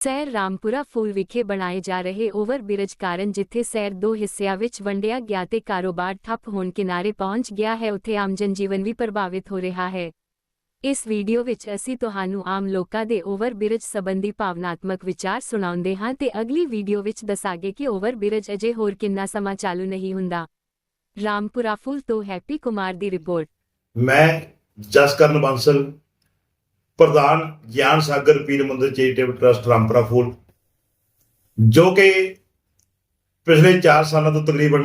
ਸੈਰ ਰਾਮਪੁਰਾ ਫੂਲ ਵਿਖੇ ਬਣਾਏ ਜਾ ਰਹੇ ਓਵਰ ਬ੍ਰਿਜ ਕਾਰਨ ਜਿੱਥੇ ਸੈਰ ਦੋ ਹਿੱਸਿਆਂ ਵਿੱਚ ਵੰਡਿਆ ਗਿਆ ਤੇ ਕਾਰੋਬਾਰ ਠੱਪ ਹੋਣ ਕਿਨਾਰੇ ਪਹੁੰਚ ਗਿਆ ਹੈ, ਉੱਥੇ ਆਮ ਜਨਜੀਵਨ ਵੀ ਪ੍ਰਭਾਵਿਤ ਹੋ ਰਿਹਾ ਹੈ। ਇਸ ਵੀਡੀਓ ਵਿੱਚ ਅਸੀਂ ਤੁਹਾਨੂੰ ਆਮ ਲੋਕਾਂ ਦੇ ਓਵਰ ਬ੍ਰਿਜ ਸੰਬੰਧੀ ਭਾਵਨਾਤਮਕ ਵਿਚਾਰ ਸੁਣਾਉਂਦੇ ਹਾਂ ਤੇ ਅਗਲੀ ਵੀਡੀਓ ਵਿੱਚ ਦੱਸਾਂਗੇ ਕਿ ਓਵਰ ਬ੍ਰਿਜ ਅਜੇ ਹੋਰ ਕਿੰਨਾ ਸਮਾਂ ਚਾਲੂ ਨਹੀਂ ਹੁੰਦਾ। ਰਾਮਪੁਰਾ ਫੂਲ ਤੋਂ ਹੈਪੀ ਕੁਮਾਰ ਦੀ ਰਿਪੋਰਟ। ਮੈਂ ਜਸਕਰਨ ਬਾਂਸਲ ਪ੍ਰਧਾਨ ਗਿਆਨ ਸਾਗਰ ਪੀਰ ਮੰਦਰ ਚੈਰੀਟੇਬਲ ਟਰਸਟ ਰਾਮਪੁਰਾ ਫੂਲ, ਜੋ ਕਿ ਪਿਛਲੇ 4 ਸਾਲਾਂ ਤੋਂ ਤਕਰੀਬਨ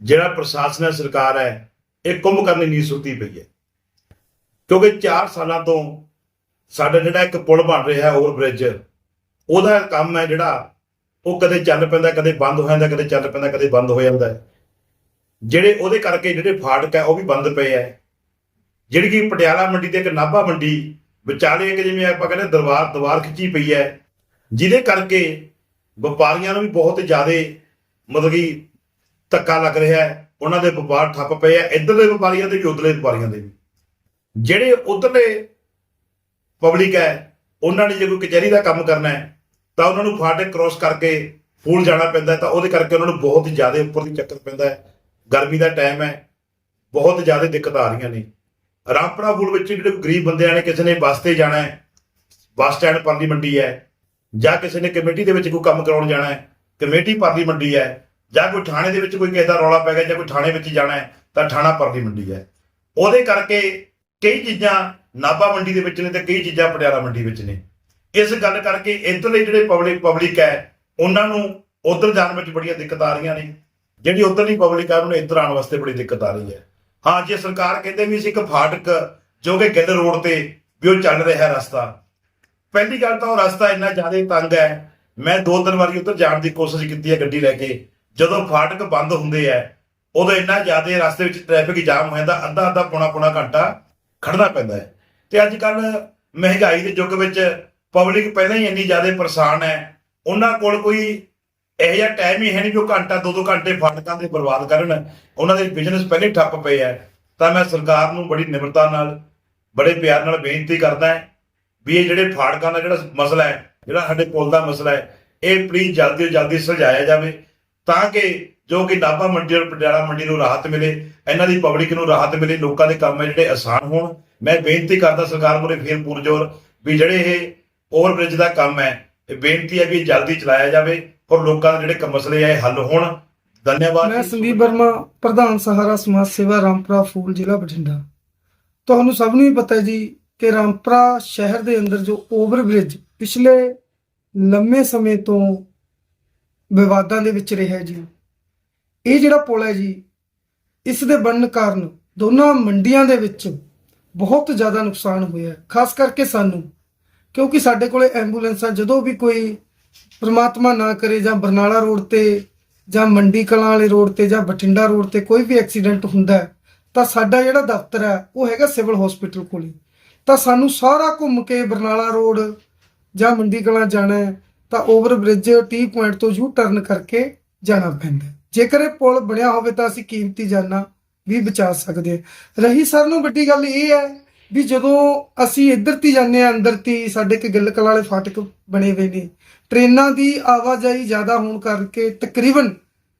ਜਿਹੜਾ ਪ੍ਰਸ਼ਾਸਨ ਹੈ, ਸਰਕਾਰ ਹੈ, ਇਹ ਕੁੰਭ ਕਰਨੀ ਨਹੀਂ ਸੁੱਤੀ ਪਈ ਹੈ। ਕਿਉਂਕਿ 4 ਸਾਲਾਂ ਤੋਂ ਸਾਡਾ ਜਿਹੜਾ ਇੱਕ ਪੁਲ ਬਣ ਰਿਹਾ ਹੈ ਓਵਰ ਬ੍ਰਿਜ ਉਹਦਾ ਕੰਮ ਹੈ ਜਿਹੜਾ ਉਹ ਕਦੇ ਚੱਲ ਪੈਂਦਾ, ਕਦੇ ਬੰਦ ਹੋ ਜਾਂਦਾ, ਕਦੇ ਚੱਲ ਪੈਂਦਾ, ਕਦੇ ਬੰਦ ਹੋ ਜਾਂਦਾ ਜਿਹੜੇ ਉਹਦੇ ਕਰਕੇ ਜਿਹੜੇ ਫਾਟਕ ਹੈ, ਉਹ ਵੀ ਬੰਦ ਪਏ ਹੈ। ਜਿਹੜੀ ਕਿ ਪਟਿਆਲਾ ਮੰਡੀ ਤੇ ਇੱਕ ਨਾਭਾ ਮੰਡੀ ਵਿਚਾਲੇ ਇੱਕ ਜਿਵੇਂ ਆਪਾਂ ਕਹਿੰਦੇ ਦਰਬਾਰ ਦੀਵਾਰ ਖਿੱਚੀ ਪਈ ਹੈ। ਜਿਹਦੇ ਕਰਕੇ ਵਪਾਰੀਆਂ ਨੂੰ ਵੀ ਬਹੁਤ ਜ਼ਿਆਦਾ ਮਤਲਬ ਕਿ ਧੱਕਾ ਲੱਗ ਰਿਹਾ ਹੈ। ਉਹਨਾਂ ਦੇ ਵਪਾਰ ਠੱਪ ਪਏ ਆ। ਇੱਧਰਲੇ ਵਪਾਰੀਆਂ ਦੇ ਵੀ ਉਧਰਲੇ ਵਪਾਰੀਆਂ ਦੇ ਵੀ। ਜਿਹੜੇ ਉਧਰਲੇ ਪਬਲਿਕ ਹੈ, ਉਹਨਾਂ ਨੇ ਜੇ ਕੋਈ ਕਚਹਿਰੀ ਦਾ ਕੰਮ ਕਰਨਾ ਹੈ, ਤਾਂ ਉਹਨਾਂ ਨੂੰ ਫਾਟਕ ਕ੍ਰੋਸ ਕਰਕੇ ਫੂਲ ਜਾਣਾ ਪੈਂਦਾ ਤਾਂ ਉਹਦੇ ਕਰਕੇ ਉਹਨਾਂ ਨੂੰ ਬਹੁਤ ਜ਼ਿਆਦਾ ਉੱਪਰ ਦੀ ਚੱਕਰ ਪੈਂਦਾ ਹੈ। ਗਰਮੀ ਦਾ ਟਾਈਮ ਹੈ। ਬਹੁਤ ਜ਼ਿਆਦਾ ਦਿੱਕਤ ਆ ਰਹੀਆਂ ਨੇ। ਰਾਮਪੁਰਾ ਫੂਲ ਵਿੱਚ ਜਿਹੜੇ ਗਰੀਬ ਬੰਦਿਆਂ ਨੇ ਕਿਸੇ ਨੇ ਬੱਸ ਤੇ ਜਾਣਾ ਹੈ, ਬੱਸ ਸਟੈਂਡ ਪਰਲੀ ਮੰਡੀ ਹੈ, ਜਾਂ ਕਿਸੇ ਨੇ ਕਮੇਟੀ ਦੇ ਵਿੱਚ ਕੋਈ ਕੰਮ ਕਰਾਉਣ ਜਾਣਾ ਹੈ, ਕਮੇਟੀ ਪਰਲੀ ਮੰਡੀ ਹੈ, ਜਾਂ ਕੋਈ ਥਾਣੇ ਦੇ ਵਿੱਚ ਕੋਈ ਕਿਸੇ ਦਾ ਰੌਲਾ ਪੈ ਗਿਆ ਜਾਂ ਕੋਈ ਥਾਣੇ ਵਿੱਚ ਜਾਣਾ ਹੈ, ਤਾਂ ਥਾਣਾ ਪਰਲੀ ਮੰਡੀ ਹੈ। ਉਹਦੇ ਕਰਕੇ ਕਈ ਚੀਜ਼ਾਂ ਨਾਭਾ ਮੰਡੀ ਦੇ ਵਿੱਚ ਨੇ ਤੇ ਕਈ ਚੀਜ਼ਾਂ ਪਟਿਆਲਾ ਮੰਡੀ ਵਿੱਚ ਨੇ। ਇਸ ਗੱਲ ਕਰਕੇ ਇੱਧਰਲੇ ਜਿਹੜੇ ਪਬਲਿਕ ਪਬਲਿਕ ਹੈ, ਉਹਨਾਂ ਨੂੰ ਉਧਰ ਜਾਣ ਵਿੱਚ ਬੜੀਆਂ ਦਿੱਕਤਾਂ ਆ ਰਹੀਆਂ ਨੇ। ਜਿਹੜੀ ਉਧਰਲੀ ਪਬਲਿਕ ਹੈ ਉਹਨੂੰ ਇੱਧਰ ਆਉਣ ਵਾਸਤੇ ਬੜੀ ਦਿੱਕਤ ਆ ਰਹੀ ਹੈ। ਹਾਂ, ਜੇ ਸਰਕਾਰ ਕਹਿੰਦੇ ਵੀ ਅਸੀਂ ਇੱਕ ਫਾਟਕ ਜੋ ਕਿ ਗਿੱਲ ਰੋਡ ਤੇ ਵੀ ਉਹ ਚੱਲ ਰਿਹਾ ਰਸਤਾ। ਪਹਿਲੀ ਗੱਲ ਤਾਂ ਉਹ ਰਸਤਾ ਇੰਨਾ ਜ਼ਿਆਦਾ ਤੰਗ ਹੈ। ਮੈਂ ਦੋ ਤਿੰਨ ਵਾਰੀ ਉੱਧਰ ਜਾਣ ਦੀ ਕੋਸ਼ਿਸ਼ ਕੀਤੀ ਹੈ ਗੱਡੀ ਲੈ ਕੇ। ਜਦੋਂ ਫਾਟਕ ਬੰਦ ਹੁੰਦੇ ਆ ਉਦੋਂ ਇੰਨਾ ਜ਼ਿਆਦਾ ਰਸਤੇ ਵਿੱਚ ਟ੍ਰੈਫਿਕ ਜਾਮ ਹੋ ਜਾਂਦਾ, ਅੱਧਾ ਅੱਧਾ, ਪੌਣਾ ਪੌਣਾ ਘੰਟਾ ਖੜਨਾ ਪੈਂਦਾ ਹੈ। ਤੇ ਅੱਜ ਕੱਲ ਮਹਿੰਗਾਈ ਦੇ ਯੁੱਗ ਵਿੱਚ ਪਬਲਿਕ ਪਹਿਲਾਂ ਹੀ ਇੰਨੀ ਜ਼ਿਆਦਾ ਪਰੇਸ਼ਾਨ ਹੈ। ਉਹਨਾਂ ਕੋਲ ਕੋਈ ਇਹੋ ਜਿਹਾ ਟਾਈਮ ਹੀ ਹੈ ਨਹੀਂ ਵੀ ਉਹ ਘੰਟਾ ਦੋ ਦੋ ਘੰਟੇ ਫਾਟਕਾਂ ਦੇ ਬਰਬਾਦ ਕਰਨ। ਉਹਨਾਂ ਦੇ ਬਿਜ਼ਨਸ ਪਹਿਲੇ ਠੱਪ ਪਏ ਹੈ ਤਾਂ ਮੈਂ ਸਰਕਾਰ ਨੂੰ ਬੜੀ ਨਿਮਰਤਾ ਨਾਲ, ਬੜੇ ਪਿਆਰ ਨਾਲ ਬੇਨਤੀ ਕਰਦਾ ਹਾਂ ਵੀ ਇਹ ਜਿਹੜੇ ਫਾਟਕਾਂ ਦਾ ਜਿਹੜਾ ਮਸਲਾ ਹੈ, ਜਿਹੜਾ ਸਾਡੇ ਪੁਲ ਦਾ ਮਸਲਾ ਹੈ, ਇਹ ਪਲੀਜ਼ ਜਲਦੀ ਤੋਂ ਜਲਦੀ ਸੁਲਝਾਇਆ ਜਾਵੇ ਤਾਂ ਕਿ ਜੋ ਕਿ ਨਾਭਾ ਮੰਡੀ ਔਰ ਪਟਿਆਲਾ ਮੰਡੀ ਨੂੰ ਰਾਹਤ ਮਿਲੇ, ਇਹਨਾਂ ਦੀ ਪਬਲਿਕ ਨੂੰ ਰਾਹਤ ਮਿਲੇ, ਲੋਕਾਂ ਦੇ ਕੰਮ ਹੈ ਜਿਹੜੇ ਆਸਾਨ ਹੋਣ। ਮੈਂ ਬੇਨਤੀ ਕਰਦਾ ਸਰਕਾਰ ਮੁਰੇ ਫੇਰ ਪੁਰਜੋਰ ਵੀ ਜਿਹੜੇ ਇਹ ਓਵਰਬ੍ਰਿਜ ਦਾ ਕੰਮ ਹੈ, ਇਹ ਬੇਨਤੀ ਹੈ ਵੀ ਜਲਦੀ ਚਲਾਇਆ ਜਾਵੇ। ਔਰ ਲੋਕਾਂ ਦੇ ਜਿਹੜੇ ਮਸਲੇ ਆ, ਇਹ ਹੱਲ ਹੋਣ। ਧੰਨਵਾਦ। ਮੈਂ ਸੰਦੀਪ ਵਰਮਾ, ਪ੍ਰਧਾਨ ਸਹਾਰਾ ਸਮਾਜ ਸੇਵਾ ਰਾਮਪੁਰਾ ਫੂਲ ਜ਼ਿਲ੍ਹਾ ਬਠਿੰਡਾ। ਤੁਹਾਨੂੰ ਸਭ ਨੂੰ ਹੀ ਪਤਾ ਹੈ ਜੀ ਕਿ ਰਾਮਪੁਰਾ ਸ਼ਹਿਰ ਦੇ ਅੰਦਰ ਜੋ ਓਵਰ ਬ੍ਰਿਜ ਪਿਛਲੇ ਲੰਮੇ ਸਮੇਂ ਤੋਂ ਵਿਵਾਦਾਂ ਦੇ ਵਿੱਚ ਰਿਹਾ ਜੀ। ਇਹ ਜਿਹੜਾ ਪੁਲ ਹੈ ਜੀ, ਇਸ ਦੇ ਬਣਨ ਕਾਰਨ ਦੋਨਾਂ ਮੰਡੀਆਂ ਦੇ ਵਿੱਚ ਬਹੁਤ ਜ਼ਿਆਦਾ ਨੁਕਸਾਨ ਹੋਇਆ ਖਾਸ ਕਰਕੇ ਸਾਨੂੰ, ਕਿਉਂਕਿ ਸਾਡੇ ਕੋਲੇ ਐਂਬੂਲੈਂਸਾਂ, ਜਦੋਂ ਵੀ ਕੋਈ ਪ੍ਰਮਾਤਮਾ ਨਾ ਕਰੇ ਜਾਂ ਬਰਨਾਲਾ ਰੋਡ ਤੇ ਜਾਂ ਮੰਡੀ ਕਲਾਂ ਵਾਲੇ ਰੋਡ ਤੇ ਜਾਂ ਬਠਿੰਡਾ ਰੋਡ ਤੇ ਕੋਈ ਵੀ ਐਕਸੀਡੈਂਟ ਹੁੰਦਾ ਹੈ, ਤਾਂ ਸਾਡਾ ਜਿਹੜਾ ਦਫ਼ਤਰ ਹੈ ਉਹ ਹੈਗਾ ਸਿਵਲ ਹਸਪੀਟਲ ਕੋਲੇ ਤਾਂ ਸਾਨੂੰ ਸਾਰਾ ਘੁੰਮ ਕੇ ਬਰਨਾਲਾ ਰੋਡ ਜਾਂ ਮੰਡੀ ਕਲਾਂ ਜਾਣਾ ਹੈ ਤਾਂ ਓਵਰ ਬ੍ਰਿਜ ਟੀ ਪੁਆਇੰਟ ਤੋਂ ਯੂ ਟਰਨ ਕਰਕੇ ਜਾਣਾ ਪੈਂਦਾ ਜੇਕਰ ਇਹ ਪੁਲ ਬਣਿਆ ਹੋਵੇ ਤਾਂ ਅਸੀਂ ਕੀਮਤੀ ਜਾਨਾਂ ਵੀ ਬਚਾ ਸਕਦੇ ਹਾਂ। ਰਹੀ ਸਰ ਨੂੰ ਵੱਡੀ ਗੱਲ ਇਹ ਹੈ ਵੀ ਜਦੋਂ ਅਸੀਂ ਇੱਧਰ ਤੀ ਜਾਂਦੇ ਆ ਅੰਦਰ ਤੀ, ਸਾਡੇ ਕਿ ਗਿੱਲ ਕਲਾਂ ਵਾਲੇ ਫਾਟਕ ਬਣੇ ਹੋਏ ਨੇ। ਟ੍ਰੇਨਾਂ ਦੀ ਆਵਾਜਾਈ ਜ਼ਿਆਦਾ ਹੋਣ ਕਰਕੇ ਤਕਰੀਬਨ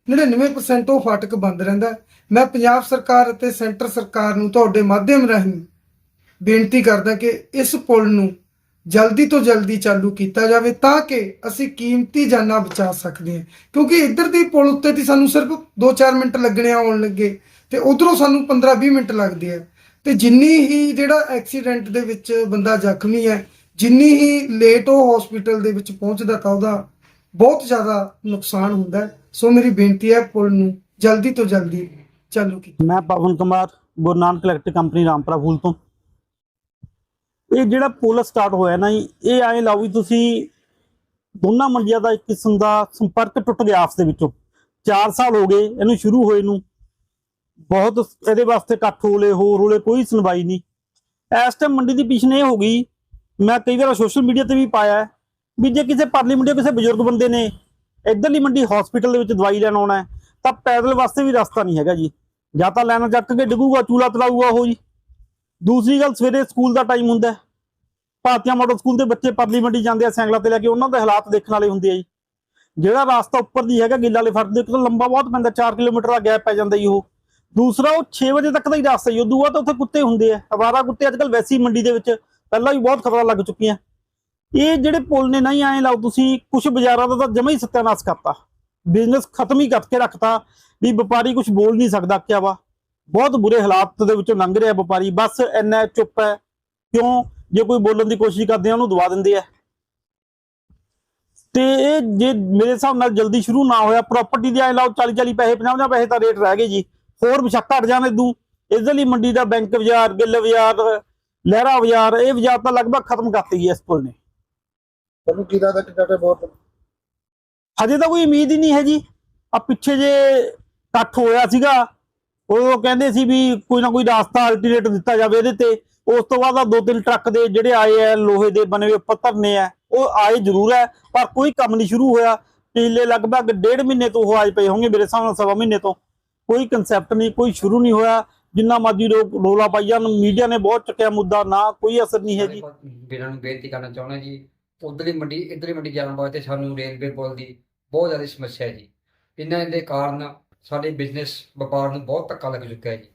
99% ਉਹ ਫਾਟਕ ਬੰਦ ਰਹਿੰਦਾ ਮੈਂ ਪੰਜਾਬ ਸਰਕਾਰ ਅਤੇ ਸੈਂਟਰ ਸਰਕਾਰ ਨੂੰ ਤੁਹਾਡੇ ਮਾਧਿਅਮ ਰਾਹੀਂ ਬੇਨਤੀ ਕਰਦਾ ਕਿ ਇਸ ਪੁਲ ਨੂੰ ਜਲਦੀ ਤੋਂ ਜਲਦੀ ਚਾਲੂ ਕੀਤਾ ਜਾਵੇ ਤਾਂ ਕਿ ਅਸੀਂ ਕੀਮਤੀ ਜਾਨਾਂ ਬਚਾ ਸਕਦੇ ਹਾਂ। ਕਿਉਂਕਿ ਇੱਧਰ ਦੀ ਪੁਲ ਉੱਤੇ ਦੀ ਸਾਨੂੰ ਸਿਰਫ 2-4 ਮਿੰਟ ਲੱਗਣੇ ਆਉਣ ਲੱਗੇ ਤੇ ਉਧਰੋਂ ਸਾਨੂੰ 15-20 ਮਿੰਟ ਲੱਗਦੇ ਆ। ਤੇ ਜਿੰਨੀ ਹੀ ਜਿਹੜਾ ਐਕਸੀਡੈਂਟ ਦੇ ਵਿੱਚ ਬੰਦਾ ਜ਼ਖਮੀ ਹੈ ਜਿੰਨੀ ਹੀ ਲੇਟ ਉਹ ਹਸਪੀਟਲ ਦੇ ਵਿੱਚ ਪਹੁੰਚਦਾ ਤਾਂ ਉਹਦਾ ਬਹੁਤ ਜ਼ਿਆਦਾ ਨੁਕਸਾਨ ਹੁੰਦਾ ਸੋ ਮੇਰੀ ਬੇਨਤੀ ਹੈ ਪੁਲ ਨੂੰ ਜਲਦੀ ਤੋਂ ਜਲਦੀ ਚਾਲੂ ਕੀਤਾ। ਮੈਂ ਪਵਨ ਕੁਮਾਰ ਗੁਰੂ ਨਾਨਕ ਇਲੈਕਟ੍ਰਿਕ ਕੰਪਨੀ ਰਾਮਪੁਰਾ ਫੂਲ ਤੋਂ। ਇਹ ਜਿਹੜਾ ਪੁਲ ਸਟਾਰਟ ਹੋਇਆ ਨਾ ਜੀ, ਇਹ ਐਂ ਲਾਓ ਵੀ ਤੁਸੀਂ ਦੋਨਾਂ ਮੰਡੀਆਂ ਦਾ ਇੱਕ ਕਿਸਮ ਦਾ ਸੰਪਰਕ ਟੁੱਟ ਗਿਆ ਆਪਸ ਦੇ ਵਿੱਚੋਂ। 4 ਸਾਲ ਹੋ ਗਏ ਇਹਨੂੰ ਸ਼ੁਰੂ ਹੋਏ ਨੂੰ। ਬਹੁਤ ਇਹਦੇ ਵਾਸਤੇ ਇਕੱਠ ਹੋਲੇ ਹੋਰ ਹੋਲੇ ਕੋਈ ਸੁਣਵਾਈ ਨਹੀਂ। ਇਸ ਟਾਈਮ ਮੰਡੀ ਦੀ ਪਿਛਨ ਇਹ ਹੋ ਗਈ ਮੈਂ ਕਈ ਵਾਰ ਸੋਸ਼ਲ ਮੀਡੀਆ ਤੇ ਵੀ ਪਾਇਆ ਵੀ ਜੇ ਕਿਸੇ ਪਰਲੀ ਮੰਡੀ ਕਿਸੇ ਬਜ਼ੁਰਗ ਬੰਦੇ ਨੇ ਇੱਧਰਲੀ ਮੰਡੀ ਹਸਪੀਟਲ ਦੇ ਵਿੱਚ ਦਵਾਈ ਲੈਣ ਆਉਣਾ ਹੈ, ਤਾਂ ਪੈਦਲ ਵਾਸਤੇ ਵੀ ਰਸਤਾ ਨਹੀਂ ਹੈਗਾ ਜੀ। ਜਾਂ ਤਾਂ ਲੈਣਾ ਚੱਕ ਕੇ ਡਿੱਗੂਗਾ ਚੂਲਾ ਤਲਾਊਗਾ ਉਹ ਜੀ। ਦੂਸਰੀ ਗੱਲ ਸਵੇਰੇ ਸਕੂਲ ਦਾ ਟਾਈਮ ਹੁੰਦਾ ਹੈ। ਭਾਰਤੀਆ ਮਾਡਲ ਸਕੂਲ ਦੇ ਬੱਚੇ ਪਰਲੀ ਮੰਡੀ ਜਾਂਦੇ ਆ ਸੈਂਗਲਾ ਤੇ ਲੈ ਕੇ ਉਹਨਾਂ ਦੇ ਹਾਲਾਤ ਦੇਖਣ ਵਾਲੇ ਹੁੰਦੇ ਆ ਜੀ। ਜਿਹੜਾ ਰਾਸਤਾ ਉੱਪਰ ਦੀ ਹੈਗਾ ਗਿੱਲਾ ਵਾਲੇ ਫਰਦ ਦੇ ਤੋਂ ਲੰਬਾ ਬਹੁਤ ਪੈਂਦਾ 4 ਕਿਲੋਮੀਟਰ ਦਾ ਗੈਪ ਪੈ ਜਾਂਦਾ ਜੀ ਉਹ। ਦੂਸਰਾ ਉਹ 6 ਵਜੇ ਤੱਕ ਦਾ ਹੀ ਰਸਤਾ ਜੀ ਉਦੋਂ ਬਾਅਦ ਤਾਂ ਉੱਥੇ ਕੁੱਤੇ ਹੁੰਦੇ ਆ। ਅਵਾਰਾ ਕੁੱਤੇ ਅੱਜ ਕੱਲ ਵੈਸੀ ਮੰਡੀ ਦੇ ਵਿੱਚ, ਪਹਿਲਾਂ ਵੀ ਬਹੁਤ ਖਤਰਾ ਲੱਗ ਚੁੱਕੀਆਂ। ਇਹ ਜਿਹੜੇ ਪੁਲ ਨੇ ਨਹੀਂ ਆਏ ਲਾਓ, ਤੁਸੀਂ ਕੁਝ ਬਾਜ਼ਾਰਾਂ ਦਾ ਤਾਂ ਜਮਾ ਹੀ ਸਤਿਆਨਾਸ਼ ਕਰਤਾ। ਬਿਜ਼ਨਸ ਖਤਮ ਹੀ ਕਰਕੇ ਰੱਖਤਾ, ਵੀ ਵਪਾਰੀ ਕੁਝ ਬੋਲ ਨਹੀਂ ਸਕਦਾ ਕਿਆ ਵਾ। ਬਹੁਤ ਬੁਰੇ ਹਾਲਾਤ ਦੇ ਵਿੱਚੋਂ ਲੰਘ ਰਿਹਾ ਵਪਾਰੀ, ਬਸ ਇੰਨਾ ਚੁੱਪ ਹੈ। ਕਿਉਂ? ਜੇ ਕੋਈ ਬੋਲਣ ਦੀ ਕੋਸ਼ਿਸ਼ ਕਰਦੇ ਆ, ਉਹਨੂੰ ਦਵਾ ਦਿੰਦੇ ਆ। ਤੇ ਇਹ ਜੇ ਮੇਰੇ ਹਿਸਾਬ ਨਾਲ ਜਲਦੀ ਸ਼ੁਰੂ ਨਾ ਹੋਇਆ ਪ੍ਰਾਪਰਟੀ ਦੇ ਆਏ ਲਾਓ 40 40 ਪੈਸੇ 50 50 ਪੈਸੇ ਤਾਂ ਰੇਟ ਰਹਿ ਗਏ ਜੀ। ਹੋਰ ਵਿਸ਼ਾ ਘਟ ਜਾਣੇ ਦੂ। ਇਸਦੇ ਲਈ ਮੰਡੀ ਦਾ ਬੈਂਕ ਬਾਜ਼ਾਰ ਗਿੱਲ ਬਾਜ਼ਾਰ ਲਹਿਰਾ ਬਾਜ਼ਾਰ ਇਹ ਬਾਜ਼ਾਰ ਤਾਂ ਲਗਭਗ ਖਤਮ ਕਰਤੀ ਗਈ ਇਸ ਪੁਲ ਨੇ। ਤੁਹਾਨੂੰ ਕੀ ਲੱਗਦਾ ਕਿ ਡਾਟਾ ਬਹੁਤ? ਹਜੇ ਤਾਂ ਕੋਈ ਉਮੀਦ ਹੀ ਨਹੀਂ ਹੈ ਜੀ। ਆ ਪਿੱਛੇ ਜੇ ਇਕੱਠ ਹੋਇਆ ਸੀਗਾ ਉਹ ਕਹਿੰਦੇ ਸੀ ਵੀ ਕੋਈ ਨਾ ਕੋਈ ਰਾਸਤਾ ਅਲਟਰਨੇਟ ਦਿੱਤਾ ਜਾਵੇ ਇਹਦੇ ਤੇ। ਉਸ ਤੋਂ ਬਾਅਦ ਆ ਦੋ ਤਿੰਨ ਟਰੱਕ ਦੇ ਜਿਹੜੇ ਆਏ ਆ ਲੋਹੇ ਦੇ ਬਣੇ ਹੋਏ ਉੱਪਰ ਧਰਨੇ ਆ ਉਹ ਆਏ ਜ਼ਰੂਰ ਹੈ ਪਰ ਕੋਈ ਕੰਮ ਨਹੀਂ ਸ਼ੁਰੂ ਹੋਇਆ। ਪਿਛਲੇ ਲਗਭਗ ਡੇਢ ਮਹੀਨੇ ਤੋਂ ਉਹ ਆਏ ਪਏ ਹੋਣਗੇ ਮੇਰੇ ਹਿਸਾਬ ਨਾਲ ਸਵਾ ਮਹੀਨੇ ਤੋਂ। ਕੋਈ ਕਨਸੈਪਟ ਨਹੀਂ, ਕੋਈ ਸ਼ੁਰੂ ਨਹੀਂ ਹੋਇਆ। ਜਿੰਨਾ ਮਰਜ਼ੀ ਲੋਕ ਰੋਲਾ ਪਾਈ ਜਾਣ ਮੀਡੀਆ ਨੇ ਬਹੁਤ ਚੱਕਿਆ ਮੁੱਦਾ, ਨਾ ਕੋਈ ਅਸਰ ਨਹੀਂ ਹੈ ਜੀ ਵੀਰਾਂ ਨੂੰ ਬੇਨਤੀ ਕਰਨਾ ਚਾਹੁੰਦਾ ਜੀ, ਉਧਰਲੀ ਮੰਡੀ, ਇਧਰਲੀ ਮੰਡੀ ਜਾਣ ਵਾਸਤੇ ਸਾਨੂੰ ਰੇਲਵੇ ਪੁਲ ਦੀ ਬਹੁਤ ਜ਼ਿਆਦਾ ਸਮੱਸਿਆ ਹੈ ਜੀ। ਇਹਨਾਂ ਦੇ ਕਾਰਨ ਸਾਡੇ ਬਿਜ਼ਨਸ ਵਪਾਰ ਨੂੰ ਬਹੁਤ ਧੱਕਾ ਲੱਗ ਚੁੱਕਾ ਹੈ ਜੀ।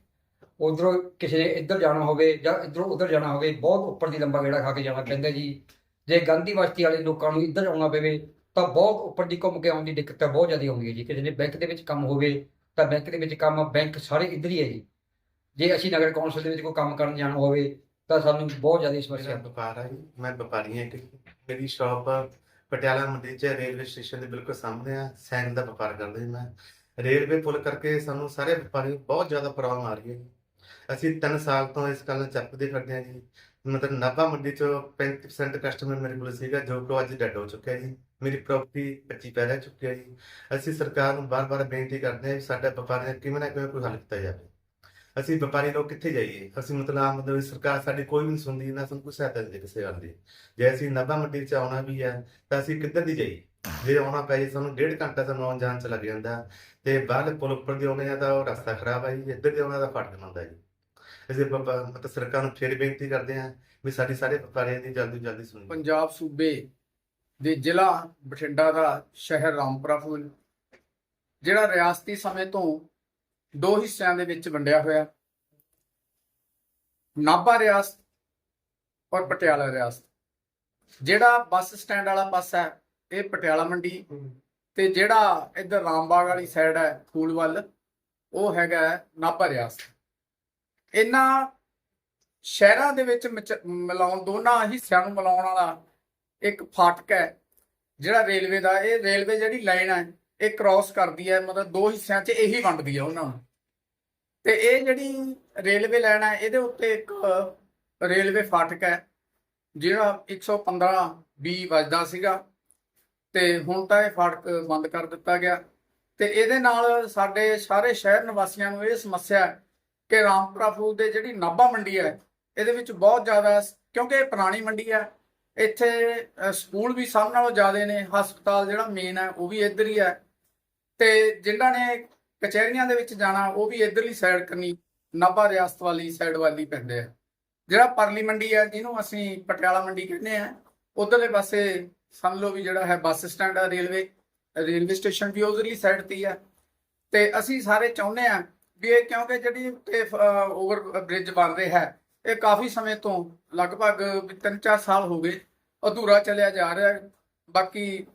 ਉਧਰੋਂ ਕਿਸੇ ਨੇ ਇੱਧਰ ਜਾਣਾ ਹੋਵੇ ਜਾਂ ਇੱਧਰੋਂ ਉਧਰ ਜਾਣਾ ਹੋਵੇ, ਬਹੁਤ ਉੱਪਰ ਦੀ ਲੰਬਾ ਗੇੜਾ ਖਾ ਕੇ ਜਾਣਾ ਪੈਂਦਾ ਜੀ। ਜੇ ਗਾਂਧੀ ਵਸਤੀ ਵਾਲੇ ਲੋਕਾਂ ਨੂੰ ਇੱਧਰ ਆਉਣਾ ਪਵੇ, ਤਾਂ ਬਹੁਤ ਉੱਪਰ ਦੀ ਘੁੰਮ ਕੇ ਆਉਣ ਦੀ ਦਿੱਕਤ ਬਹੁਤ ਜ਼ਿਆਦਾ ਆਉਂਦੀ ਹੈ ਜੀ। ਕਿਸੇ ਨੇ ਬੈਂਕ ਦੇ ਵਿੱਚ ਕੰਮ ਹੋਵੇ ਤਾਂ ਬੈਂਕ ਦੇ ਵਿੱਚ ਕੰਮ, ਬੈਂਕ ਸਾਰੇ ਇੱਧਰ ਹੀ ਹੈ ਜੀ। ਜੇ ਅਸੀਂ ਨਗਰ ਕੌਂਸਲ ਦੇ ਵਿੱਚ ਕੋਈ ਕੰਮ ਕਰਨ ਜਾਣਾ ਹੋਵੇ, ਤਾਂ ਸਾਨੂੰ ਬਹੁਤ ਜ਼ਿਆਦਾ ਸਮੱਸਿਆ ਮੇਰਾ ਵਪਾਰ ਹੈ ਜੀ। ਮੈਂ ਵਪਾਰੀ ਹਾਂ ਇੱਕ ਮੇਰੀ ਸ਼ਾਪ ਪਟਿਆਲਾ ਮੰਡੀ 'ਚ ਰੇਲਵੇ ਸਟੇਸ਼ਨ ਦੇ ਬਿਲਕੁਲ ਸਾਹਮਣੇ ਆ, ਸੈਨ ਦਾ ਵਪਾਰ ਕਰਦਾ ਜੀ ਮੈਂ। ਰੇਲਵੇ ਪੁਲ ਕਰਕੇ ਸਾਨੂੰ ਸਾਰੇ ਵਪਾਰੀ ਨੂੰ ਬਹੁਤ ਜ਼ਿਆਦਾ ਪ੍ਰੋਬਲਮ ਆ ਰਹੀ ਹੈ ਜੀ। ਅਸੀਂ 3 ਸਾਲ ਤੋਂ ਇਸ ਗੱਲ ਨੂੰ ਚੱਕਦੇ ਫਿਰਦੇ ਹਾਂ ਜੀ। ਮਤਲਬ ਨਾਭਾ ਮੰਡੀ ਚੋਂ 35% ਕਸਟਮਰ ਮੇਰੇ ਕੋਲ ਸੀਗਾ, ਜੋ ਕਿ ਅੱਜ ਡੈਡ ਹੋ ਚੁੱਕਿਆ ਜੀ। ਮੇਰੀ ਪ੍ਰਾਪਰਟੀ ਕੱਚੀ ਪੈ ਰਹਿ ਚੁੱਕੀ ਹੈ ਜੀ। ਅਸੀਂ ਸਰਕਾਰ ਨੂੰ ਬਾਰ-ਬਾਰ ਬੇਨਤੀ ਕਰਦੇ ਹਾਂ ਵੀ ਸਾਡਾ ਵਪਾਰੀਆਂ ਦਾ ਕਿਵੇਂ ਨਾ ਕਿਵੇਂ ਕੋਈ ਹੱਲ ਕੀਤਾ ਜਾਵੇ। ਅਸੀਂ ਵਪਾਰੀ ਲੋਕ ਕਿੱਥੇ ਜਾਈਏ? ਅਸੀਂ ਮਤਲਬ ਮਤਲਬ ਸਰਕਾਰ ਸਾਡੀ ਕੋਈ ਵੀ ਨਹੀਂ ਸੁਣਦੀ, ਨਾ ਸਾਨੂੰ ਕੋਈ ਸਹਾਇਤਾ ਦਿੰਦੀ ਕਿਸੇ ਗੱਲ ਦੀ। ਜੇ ਅਸੀਂ ਨੱਬਾ ਮੰਡੀ ਚ ਆਉਣਾ ਵੀ ਹੈ, ਤਾਂ ਅਸੀਂ ਕਿੱਧਰ ਦੀ ਜਾਈਏ? ਜੇ ਆਉਣਾ ਪੈ ਜੇ ਸਾਨੂੰ ਡੇਢ ਘੰਟਾ ਸਾਨੂੰ ਆਉਣ ਜਾਣ ਚ ਲੱਗ ਜਾਂਦਾ, ਤੇ ਬਾਹਰਲੇ ਪੁਲ ਉੱਪਰ ਦੀ ਆਉਣੇ ਆ ਤਾਂ ਉਹ ਰਸਤਾ ਖਰਾਬ ਆ ਜੀ, ਇੱਧਰ ਦੀ ਆਉਣਾ ਦਾ ਫ਼ਰਕ ਮੰਨਦਾ ਜੀ। ਅਸੀਂ ਬ- ਮਤਲਬ ਸਰਕਾਰ ਨੂੰ ਫੇਰ ਬੇਨਤੀ ਕਰਦੇ ਹਾਂ ਵੀ ਸਾਡੀ ਸਾਰੇ ਵਪਾਰੀਆਂ ਦੀ ਜਲਦੀ ਤੋਂ ਜਲਦੀ ਸੁਣੀ ਪੰਜਾਬ ਸੂਬੇ ਦੇ ਜ਼ਿਲ੍ਹਾ ਬਠਿੰਡਾ ਦਾ ਸ਼ਹਿਰ ਰਾਮਪੁਰਾ ਫੂਲ, ਜਿਹੜਾ ਰਿਆਸਤੀ ਸਮੇਂ ਤੋਂ ਦੋ ਹਿੱਸਿਆਂ ਦੇ ਵਿੱਚ ਵੰਡਿਆ ਹੋਇਆ। ਨਾਭਾ ਰਿਆਸਤ ਔਰ ਪਟਿਆਲਾ ਰਿਆਸਤ। ਜਿਹੜਾ ਬੱਸ ਸਟੈਂਡ ਵਾਲਾ ਪਾਸਾ ਹੈ, ਇਹ ਪਟਿਆਲਾ ਮੰਡੀ। ਤੇ ਜਿਹੜਾ ਇੱਧਰ ਰਾਮਬਾਗ ਵਾਲੀ ਸਾਈਡ ਹੈ, ਫੂਲ ਵੱਲ, ਉਹ ਹੈਗਾ ਹੈ ਨਾਭਾ ਰਿਆਸਤ। ਇਹਨਾਂ ਸ਼ਹਿਰਾਂ ਦੇ ਵਿੱਚ ਮਿਚ- ਮਿਲਾਉਣ, ਦੋਨਾਂ ਹਿੱਸਿਆਂ ਨੂੰ ਮਿਲਾਉਣ ਵਾਲਾ ਇੱਕ ਫਾਟਕ ਹੈ, ਜਿਹੜਾ ਰੇਲਵੇ ਦਾ, ਇਹ ਰੇਲਵੇ ਜਿਹੜੀ ਲਾਈਨ ਹੈ ਇਹ ਕ੍ਰਾਸ ਕਰਦੀ ਹੈ ਮਤਲਬ ਦੋ ਹਿੱਸਿਆਂ 'ਚ ਇਹੀ ਵੰਡਦੀ ਹੈ ਉਹਨਾਂ ਨੂੰ। ਤੇ ਇਹ ਜਿਹੜੀ ਰੇਲਵੇ ਲਾਈਨ ਹੈ ਇਹਦੇ ਉੱਤੇ ਇੱਕ ਰੇਲਵੇ ਫਾਟਕ ਹੈ, ਜਿਹੜਾ 115 ਬੀ ਵੱਜਦਾ ਸੀਗਾ, ਤੇ ਹੁਣ ਤਾਂ ਇਹ ਫਾਟਕ ਬੰਦ ਕਰ ਦਿੱਤਾ ਗਿਆ। ਤੇ ਇਹਦੇ ਨਾਲ ਸਾਡੇ ਸਾਰੇ ਸ਼ਹਿਰ ਨਿਵਾਸੀਆਂ ਨੂੰ ਇਹ ਸਮੱਸਿਆ ਹੈ ਕਿ ਰਾਮਪੁਰਾ ਫੂਲ ਦੇ ਜਿਹੜੀ ਨਾਭਾ ਮੰਡੀ ਹੈ, ਇਹਦੇ ਵਿੱਚ ਬਹੁਤ ਜ਼ਿਆਦਾ, ਕਿਉਂਕਿ ਇਹ ਪੁਰਾਣੀ ਮੰਡੀ ਹੈ ਇੱਥੇ ਸਕੂਲ ਵੀ ਸਭ ਨਾਲੋਂ ਜ਼ਿਆਦਾ ਨੇ, ਹਸਪਤਾਲ ਜਿਹੜਾ ਮੇਨ ਹੈ, ਉਹ ਵੀ ਇੱਧਰ ਹੀ ਹੈ। ਤੇ ਜਿਨ੍ਹਾਂ ਨੇ ਕਚਹਿਰੀਆਂ ਦੇ ਵਿੱਚ ਜਾਣਾ, ਉਹ ਵੀ ਇੱਧਰਲੀ ਸਾਈਡ ਕਰਨੀ, ਨਾਭਾ ਰਿਆਸਤ ਵਾਲੀ ਸਾਈਡ ਵਾਲੀ ਪੈਂਦੇ ਆ। ਜਿਹੜਾ ਪਰਲੀ ਮੰਡੀ ਹੈ, ਜਿਹਨੂੰ ਅਸੀਂ ਪਟਿਆਲਾ ਮੰਡੀ ਕਹਿੰਦੇ ਆ, ਉਧਰਲੇ ਪਾਸੇ ਸਮਝ ਲਓ ਵੀ ਜਿਹੜਾ ਹੈ, ਬੱਸ ਸਟੈਂਡ ਹੈ ਰੇਲਵੇ ਰੇਲਵੇ ਸਟੇਸ਼ਨ ਵੀ ਉਧਰਲੀ ਸਾਈਡ ਤੇ ਹੀ ਹੈ ਤੇ ਅਸੀਂ ਸਾਰੇ ਚਾਹੁੰਦੇ ਆ ਵੀ ਇਹ ਕਿਉਂਕਿ ਜਿਹੜੀ ਓਵਰ ਬ੍ਰਿਜ ਬਣ ਰਿਹਾ ਹੈ, ਇਹ ਕਾਫੀ ਸਮੇਂ ਤੋਂ ਲਗਭਗ 3-4 ਸਾਲ ਹੋ ਗਏ। ਅਧੂਰਾ ਚੱਲਿਆ ਜਾ ਰਿਹਾ ਹੈ। ਬਾਕੀ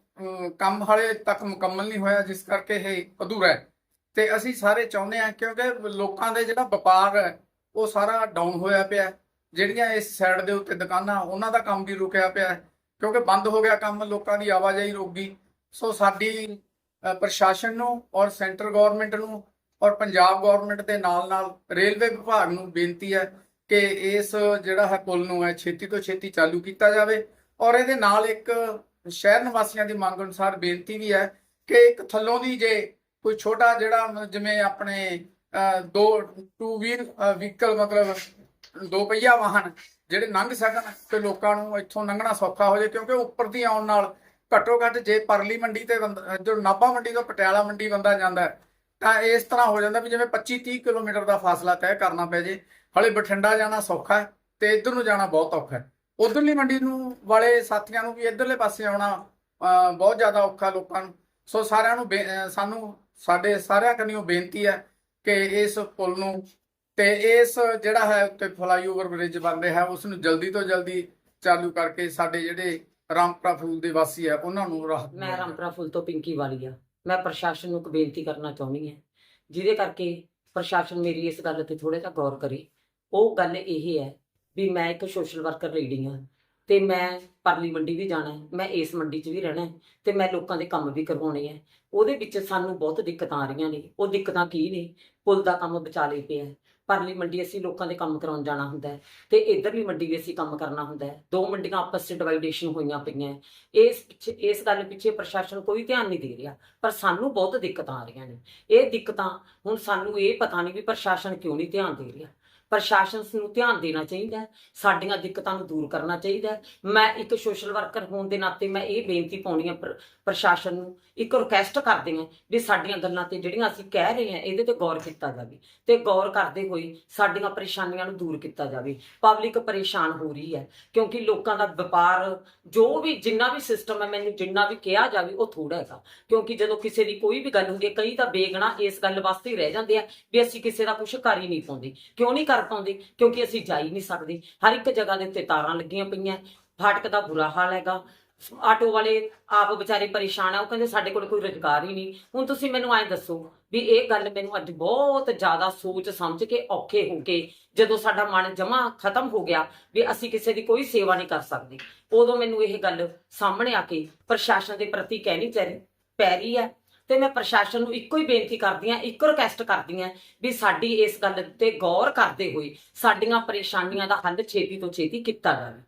ਕੰਮ ਹਾਲੇ ਤੱਕ ਮੁਕੰਮਲ ਨਹੀਂ ਹੋਇਆ, ਜਿਸ ਕਰਕੇ ਇਹ ਅਧੂਰਾ ਹੈ। ਤੇ ਅਸੀਂ ਸਾਰੇ ਚਾਹੁੰਦੇ ਹਾਂ, ਕਿਉਂਕਿ ਲੋਕਾਂ ਦੇ ਜਿਹੜਾ ਵਪਾਰ ਹੈ, ਉਹ ਸਾਰਾ ਡਾਊਨ ਹੋਇਆ ਪਿਆ ਜਿਹੜੀਆਂ ਇਸ ਸਾਈਡ ਦੇ ਉੱਤੇ ਦੁਕਾਨਾਂ, ਉਹਨਾਂ ਦਾ ਕੰਮ ਵੀ ਰੁਕਿਆ ਪਿਆ ਹੈ। ਕਿਉਂਕਿ ਬੰਦ ਹੋ ਗਿਆ ਕੰਮ, ਲੋਕਾਂ ਦੀ ਆਵਾਜਾਈ ਰੁਕ ਗਈ। ਸੋ ਸਾਡੀ ਪ੍ਰਸ਼ਾਸਨ ਨੂੰ ਔਰ ਸੈਂਟਰ ਗਵਰਨਮੈਂਟ ਨੂੰ ਔਰ ਪੰਜਾਬ ਗਵਰਨਮੈਂਟ ਦੇ ਨਾਲ ਨਾਲ ਰੇਲਵੇ ਵਿਭਾਗ ਨੂੰ ਬੇਨਤੀ ਹੈ ਕਿ ਇਸ ਜਿਹੜਾ ਹੈ ਪੁਲ ਨੂੰ ਹੈ, ਛੇਤੀ ਤੋਂ ਛੇਤੀ ਚਾਲੂ ਕੀਤਾ ਜਾਵੇ। ਔਰ ਇਹਦੇ ਨਾਲ ਇੱਕ ਸ਼ਹਿਰ ਨਿਵਾਸੀਆਂ ਦੀ ਮੰਗ ਅਨੁਸਾਰ ਬੇਨਤੀ ਵੀ ਹੈ ਕਿ ਇੱਕ ਥੱਲੋਂ ਦੀ ਜੇ ਕੋਈ ਛੋਟਾ ਜਿਹੜਾ ਜਿਵੇਂ ਆਪਣੇ ਦੋ ਟੂ ਵੀਲ ਵਹੀਕਲ ਮਤਲਬ ਦੋ ਪਹੀਆ ਵਾਹਨ ਜਿਹੜੇ ਲੰਘ ਸਕਣ ਤੇ ਲੋਕਾਂ ਨੂੰ ਇੱਥੋਂ ਲੰਘਣਾ ਸੌਖਾ ਹੋ ਜਾਏ, ਕਿਉਂਕਿ ਉੱਪਰ ਦੀ ਆਉਣ ਨਾਲ ਘੱਟੋ ਘੱਟ ਜੇ ਪਰਲੀ ਮੰਡੀ ਤੇ ਬੰਦਾ- ਜੋ ਨਾਭਾ ਮੰਡੀ ਤੋਂ ਪਟਿਆਲਾ ਮੰਡੀ ਬੰਦਾ ਜਾਂਦਾ ਤਾਂ ਇਸ ਤਰ੍ਹਾਂ ਹੋ ਜਾਂਦਾ ਵੀ ਜਿਵੇਂ 25 30 ਕਿਲੋਮੀਟਰ ਦਾ ਫਾਸਲਾ ਤੈਅ ਕਰਨਾ ਪੈ ਜੇ, ਹਲੇ ਬਠਿੰਡਾ ਜਾਣਾ ਸੌਖਾ ਹੈ ਤੇ ਇੱਧਰ ਨੂੰ ਜਾਣਾ ਬਹੁਤ ਔਖਾ ਹੈ। ਉਧਰਲੀ ਮੰਡੀ ਨੂੰ, ਵਾਲੇ ਸਾਥੀਆਂ ਨੂੰ ਵੀ ਇਧਰਲੇ ਪਾਸੇ ਆਉਣਾ ਬਹੁਤ ਜ਼ਿਆਦਾ ਔਖਾ ਲੋਕਾਂ ਨੂੰ। ਸੋ ਸਾਰਿਆਂ ਨੂੰ ਸਾਨੂੰ, ਸਾਡੇ ਸਾਰਿਆਂ ਕੰਨਿਓ ਬੇਨਤੀ ਹੈ ਕਿ ਇਸ ਪੁਲ ਨੂੰ ਤੇ ਇਸ ਜਿਹੜਾ ਹੈ ਉੱਤੇ ਫਲਾਈਓਵਰ ਬ੍ਰਿਜ ਬਣ ਰਿਹਾ ਹੈ ਉਸ ਨੂੰ ਜਲਦੀ ਤੋਂ ਜਲਦੀ ਚਾਲੂ ਕਰਕੇ ਸਾਡੇ ਜਿਹੜੇ ਰਾਮਪੁਰਾ ਫੂਲ ਦੇ ਵਾਸੀ ਹੈ, ਉਹਨਾਂ ਨੂੰ ਰਾਹਤ ਮੈਂ ਮਿਲੇ। ਰਾਮਪੁਰਾ ਫੁੱਲ ਤੋਂ ਪਿੰਕੀ ਵਾਲੀ ਆ ਮੈਂ ਪ੍ਰਸ਼ਾਸਨ ਨੂੰ ਇੱਕ ਬੇਨਤੀ ਕਰਨਾ ਚਾਹੁੰਦੀ ਹਾਂ, ਜਿਹਦੇ ਕਰਕੇ ਪ੍ਰਸ਼ਾਸਨ ਮੇਰੀ ਇਸ ਗੱਲ ਤੇ ਥੋੜਾ ਜਿਹਾ ਗੌਰ ਕਰੇ। ਉਹ ਗੱਲ ਇਹ ਹੈ ਵੀ ਮੈਂ ਇੱਕ ਸੋਸ਼ਲ ਵਰਕਰ ਲੇਡੀ ਹਾਂ ਤੇ ਮੈਂ ਪਰਲੀ ਮੰਡੀ ਵੀ ਜਾਣਾ ਮੈਂ ਇਸ ਮੰਡੀ 'ਚ ਵੀ ਰਹਿਣਾ ਹੈ ਤੇ ਮੈਂ ਲੋਕਾਂ ਦੇ ਕੰਮ ਵੀ ਕਰਵਾਉਣੇ ਹੈ। ਉਹਦੇ ਵਿੱਚ ਸਾਨੂੰ ਬਹੁਤ ਦਿੱਕਤਾਂ ਆ ਰਹੀਆਂ ਨੇ, ਉਹ ਦਿੱਕਤਾਂ ਕੀ ਨੇ? ਪੁਲ ਦਾ ਕੰਮ ਵਿਚਾਲੇ ਪਿਆ ਪਰਲੀ ਮੰਡੀ ਅਸੀਂ ਲੋਕਾਂ ਦੇ ਕੰਮ ਕਰਾਉਣ ਜਾਣਾ ਹੁੰਦਾ ਹੈ ਤੇ ਇਧਰਲੀ ਮੰਡੀ ਵੀ ਅਸੀਂ ਕੰਮ ਕਰਨਾ ਹੁੰਦਾ ਦੋ ਮੰਡੀਆਂ ਆਪਸ 'ਚ ਡਿਵਾਈਡੇਸ਼ਨ ਹੋਈਆਂ ਪਈਆਂ ਇਸ ਪਿੱਛੇ, ਇਸ ਗੱਲ ਪਿੱਛੇ ਪ੍ਰਸ਼ਾਸਨ ਕੋਈ ਧਿਆਨ ਨਹੀਂ ਦੇ ਰਿਹਾ, ਪਰ ਸਾਨੂੰ ਬਹੁਤ ਦਿੱਕਤਾਂ ਆ ਰਹੀਆਂ ਨੇ। ਇਹ ਦਿੱਕਤਾਂ ਹੁਣ ਸਾਨੂੰ ਇਹ ਪਤਾ ਨਹੀਂ ਵੀ ਪ੍ਰਸ਼ਾਸਨ ਕਿਉਂ ਨਹੀਂ ਧਿਆਨ ਦੇ ਰਿਹਾ। ਪ੍ਰਸ਼ਾਸਨ ਨੂੰ ਧਿਆਨ ਦੇਣਾ ਚਾਹੀਦਾ ਹੈ, ਸਾਡੀਆਂ ਦਿੱਕਤਾਂ ਨੂੰ ਦੂਰ ਕਰਨਾ ਚਾਹੀਦਾ ਹੈ। ਮੈਂ ਇੱਕ ਸੋਸ਼ਲ ਵਰਕਰ ਹੋਣ ਦੇ ਨਾਤੇ ਮੈਂ ਇਹ ਬੇਨਤੀ ਪਾਉਣੀ ਆ ਪ੍ਰਸ਼ਾਸਨ ਨੂੰ ਇੱਕ ਰਿਕੁਐਸਟ ਕਰਦੇ ਹਾਂ ਵੀ ਸਾਡੀਆਂ ਗੱਲਾਂ ਤੇ ਜਿਹੜੀਆਂ ਅਸੀਂ ਕਹਿ ਰਹੇ ਹਾਂ, ਇਹਦੇ ਤੇ ਗੌਰ ਕੀਤਾ ਜਾਵੇ ਤੇ ਗੌਰ ਕਰਦੇ ਹੋਏ ਸਾਡੀਆਂ ਪਰੇਸ਼ਾਨੀਆਂ ਨੂੰ ਦੂਰ ਕੀਤਾ ਜਾਵੇ। ਪਬਲਿਕ ਪਰੇਸ਼ਾਨ ਹੋ ਰਹੀ ਹੈ, ਕਿਉਂਕਿ ਲੋਕਾਂ ਦਾ ਵਪਾਰ ਜੋ ਵੀ ਜਿੰਨਾ ਵੀ ਸਿਸਟਮ ਹੈ, ਮੈਨੂੰ ਜਿੰਨਾ ਵੀ ਕਿਹਾ ਜਾਵੇ ਉਹ ਥੋੜਾ ਹੈਗਾ। ਕਿਉਂਕਿ ਜਦੋਂ ਕਿਸੇ ਦੀ ਕੋਈ ਵੀ ਗੱਲ ਹੁੰਦੀ ਹੈ, ਕਈ ਤਾਂ ਬੇਗਣਾ ਇਸ ਗੱਲ ਵਾਸਤੇ ਹੀ ਰਹਿ ਜਾਂਦੇ ਆ ਵੀ ਅਸੀਂ ਕਿਸੇ ਦਾ ਕੁਝ ਕਰ ਹੀ ਨਹੀਂ ਪਾਉਂਦੇ। ਕਿਉਂ ਨਹੀਂ ਕਰ ਪਾਉਂਦੇ? ਕਿਉਂਕਿ ਅਸੀਂ ਜਾ ਹੀ ਨਹੀਂ ਸਕਦੇ। ਹਰ ਇੱਕ ਜਗ੍ਹਾ ਦੇ ਉੱਤੇ ਤਾਰਾਂ ਲੱਗੀਆਂ ਪਈਆਂ। ਫਾਟਕ ਦਾ ਬੁਰਾ ਹਾਲ ਹੈਗਾ। ਆਟੋ ਵਾਲੇ ਆਪ ਵਿਚਾਰੇ ਪਰੇਸ਼ਾਨ ਆ, ਉਹ ਕਹਿੰਦੇ ਸਾਡੇ ਕੋਲ ਕੋਈ ਰੁਜ਼ਗਾਰ ਹੀ ਨਹੀਂ। ਹੁਣ ਤੁਸੀਂ ਮੈਨੂੰ ਐਂ ਦੱਸੋ ਵੀ ਇਹ ਗੱਲ ਮੈਨੂੰ ਅੱਜ ਬਹੁਤ ਜ਼ਿਆਦਾ ਸੋਚ ਸਮਝ ਕੇ ਔਖੇ ਹੋ ਕੇ ਜਦੋਂ ਸਾਡਾ ਮਨ ਜਮਾ ਖਤਮ ਹੋ ਗਿਆ ਵੀ ਅਸੀਂ ਕਿਸੇ ਦੀ ਕੋਈ ਸੇਵਾ ਨਹੀਂ ਕਰ ਸਕਦੇ। ਉਦੋਂ ਮੈਨੂੰ ਇਹ ਗੱਲ ਸਾਹਮਣੇ ਆ ਕੇ ਪ੍ਰਸ਼ਾਸਨ ਦੇ ਪ੍ਰਤੀ ਕਹਿਣੀ ਚਾਹੀ ਪੈ ਰਹੀ ਹੈ ਤੇ ਮੈਂ ਪ੍ਰਸ਼ਾਸਨ ਨੂੰ ਇੱਕੋ ਹੀ ਬੇਨਤੀ ਕਰਦੀ ਹਾਂ ਇੱਕੋ ਰਿਕਵੈਸਟ ਕਰਦੀ ਹਾਂ ਵੀ ਸਾਡੀ ਇਸ ਗੱਲ ਤੇ ਗੌਰ ਕਰਦੇ ਹੋਏ ਸਾਡੀਆਂ ਪਰੇਸ਼ਾਨੀਆਂ ਦਾ ਹੱਲ ਛੇਤੀ ਤੋਂ ਛੇਤੀ ਕੀਤਾ ਜਾਵੇ।